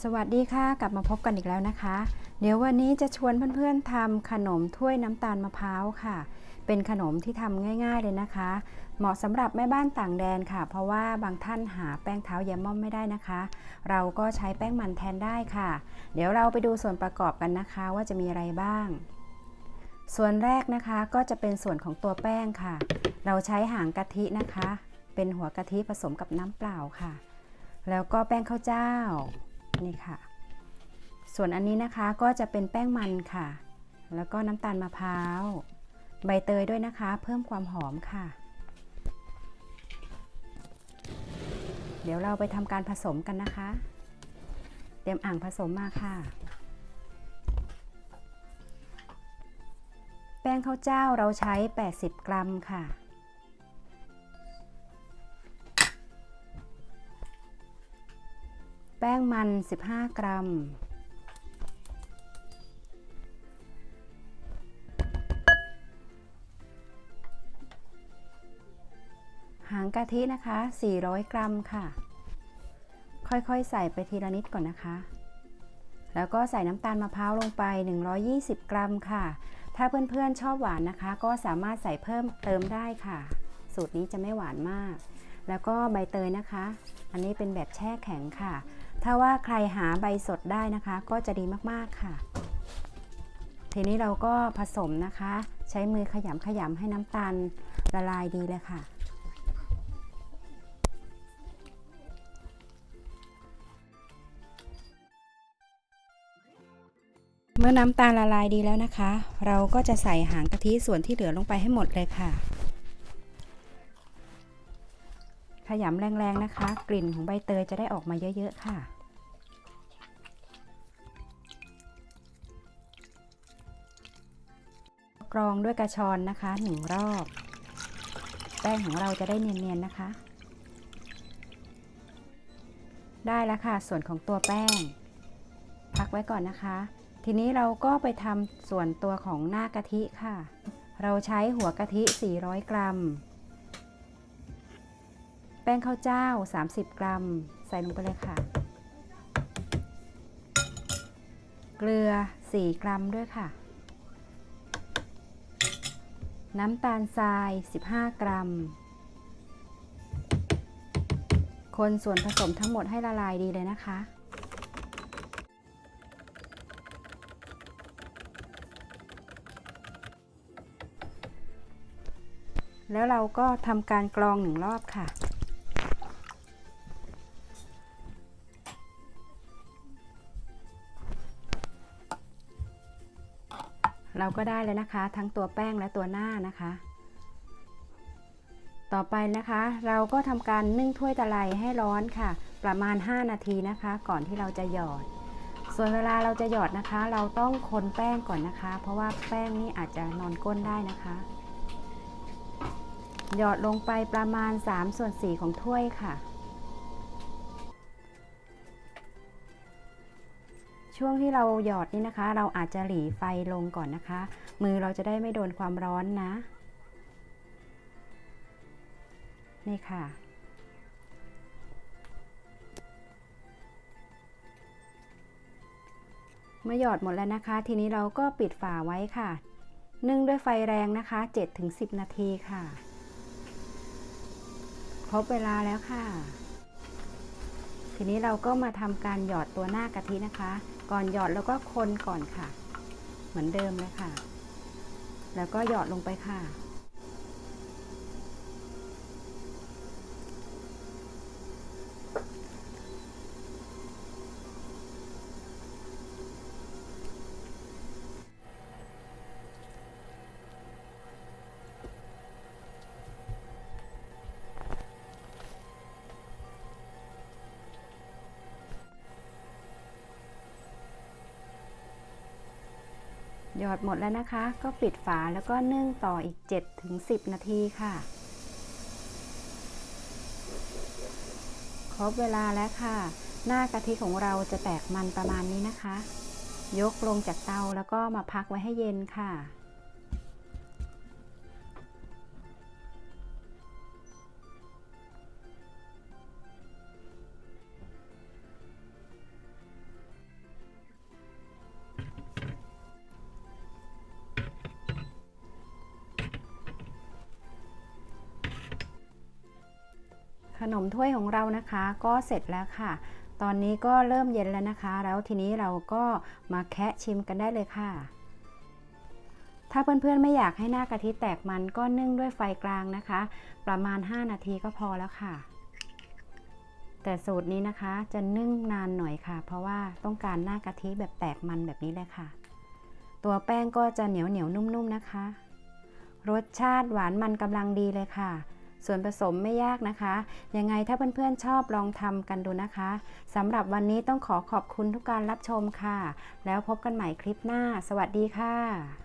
สวัสดีค่ะ กลับมาพบกันอีกแล้วนะคะ เดี๋ยววันนี้จะชวนเพื่อนๆทำขนมถ้วยน้ำตาลมะพร้าวค่ะ เป็นขนมที่ทำง่าย ๆเลยนะคะ เหมาะสำหรับแม่บ้านต่างแดนค่ะ เพราะว่าบางท่านหาแป้งเท้าแยมม่อมไม่ได้นะคะ เราก็ใช้แป้งมันแทนได้ค่ะ เดี๋ยวเราไปดูส่วนประกอบกันนะคะ ว่าจะมีอะไรบ้าง ส่วนแรกนะคะก็จะเป็นส่วนของตัวแป้งค่ะ เราใช้หางกะทินะคะ เป็นหัวกะทิผสมกับน้ำเปล่าค่ะ แล้วก็แป้งข้าวเจ้านี่ค่ะ ส่วนอันนี้นะคะก็จะเป็นแป้งมันค่ะ แล้วก็น้ำตาลมะพร้าว ใบเตยด้วยนะคะ เพิ่มความหอมค่ะ เดี๋ยวเราไปทำการผสมกันนะคะ เตรียมอ่างผสมมาค่ะ แป้งข้าวเจ้าเราใช้ 80 กรัมค่ะ ป้งมัน 15 กรัม หางกะทินะคะ 400 กรัมค่ะ ค่อยๆ ใส่ไปทีละนิดก่อนนะคะ แล้วก็ใส่น้ำตาลมะพร้าวลงไป 120 กรัมค่ะ ถ้าเพื่อนๆ ชอบหวานนะคะ ก็สามารถใส่เพิ่มเติมได้ค่ะ สูตรนี้จะไม่หวานมากแล้วก็ใบเตยนะคะ อันนี้เป็นแบบแช่แข็งค่ะ ถ้าว่าใครหาใบสดได้นะคะ ก็จะดีมากๆค่ะ ทีนี้เราก็ผสมนะคะ ใช้มือขยำขยำให้น้ำตาลละลายดีเลยค่ะ เมื่อน้ำตาลละลายดีแล้วนะคะ เราก็จะใส่หางกะทิส่วนที่เหลือลงไปให้หมดเลยค่ะขยำแรงๆนะคะ กลิ่นของใบเตยจะได้ออกมาเยอะ ๆ ค่ะ กรองด้วยกระชอนนะคะหนึ่งรอบ แป้งของเราจะได้เนียนๆนะคะ ได้แล้วค่ะส่วนของตัวแป้ง พักไว้ก่อนนะคะ ทีนี้เราก็ไปทำส่วนตัวของหน้ากะทิค่ะ เราใช้หัวกะทิ 400 กรัม แป้งข้าวเจ้า 30 กรัม ใส่ลงไปเลยค่ะ เกลือ 4 กรัมด้วยค่ะ น้ำตาลทราย 15 กรัม คนส่วนผสมทั้งหมดให้ละลายดีเลยนะคะ แล้วเราก็ทำการกรองหนึ่งรอบค่ะ เราก็ได้เลยนะคะ ทั้งตัวแป้งและตัวหน้านะคะ ต่อไปนะคะ เราก็ทำการนึ่งถ้วยตะไลให้ร้อนค่ะ ประมาณ 5 นาทีนะคะ ก่อนที่เราจะหยอด ส่วนเวลาเราจะหยอดนะคะ เราต้องคนแป้งก่อนนะคะ เพราะว่าแป้งนี่อาจจะนอนก้นได้นะคะ หยอดลงไปประมาณ3ส่วน4ของถ้วยค่ะ ช่วงที่เราหยอดนี่นะคะ เราอาจจะหลีไฟลงก่อนนะคะ มือเราจะได้ไม่โดนความร้อนนะ นี่ค่ะ เมื่อหยอดหมดแล้วนะคะ ทีนี้เราก็ปิดฝาไว้ค่ะ นึ่งด้วยไฟแรงนะคะ 7-10 นาทีค่ะ ครบเวลาแล้วค่ะทีนี้เราก็มาทำการหยอดตัวหน้ากะทินะคะ ก่อนหยอดแล้วก็คนก่อนค่ะ เหมือนเดิมเลยค่ะ แล้วก็หยอดลงไปค่ะ หยอดหมดแล้วนะคะ ก็ปิดฝาแล้วก็นึ่งต่ออีก 7-10 นาทีค่ะ ครบเวลาแล้วค่ะ หน้ากะทิของเราจะแตกมันประมาณนี้นะคะ ยกลงจากเตาแล้วก็มาพักไว้ให้เย็นค่ะ นมถ้วยของเรานะคะก็เสร็จแล้วค่ะ ตอนนี้ก็เริ่มเย็นแล้วนะคะ แล้วทีนี้เราก็มาแคะชิมกันได้เลยค่ะ ถ้าเพื่อนๆไม่อยากให้หน้ากะทิแตกมันก็นึ่งด้วยไฟกลางนะคะ ประมาณ 5 นาทีก็พอแล้วค่ะ แต่สูตรนี้นะคะจะนึ่งนานหน่อยค่ะ เพราะว่าต้องการหน้ากะทิแบบแตกมันแบบนี้เลยค่ะ ตัวแป้งก็จะเหนียวเหนียวนุ่มๆนะคะ รสชาติหวานมันกำลังดีเลยค่ะ ส่วนผสมไม่ยากนะคะ ยังไงถ้าเพื่อนๆชอบลองทำกันดูนะคะสำหรับวันนี้ต้องขอขอบคุณทุกการรับชมค่ะ แล้วพบกันใหม่คลิปหน้า สวัสดีค่ะ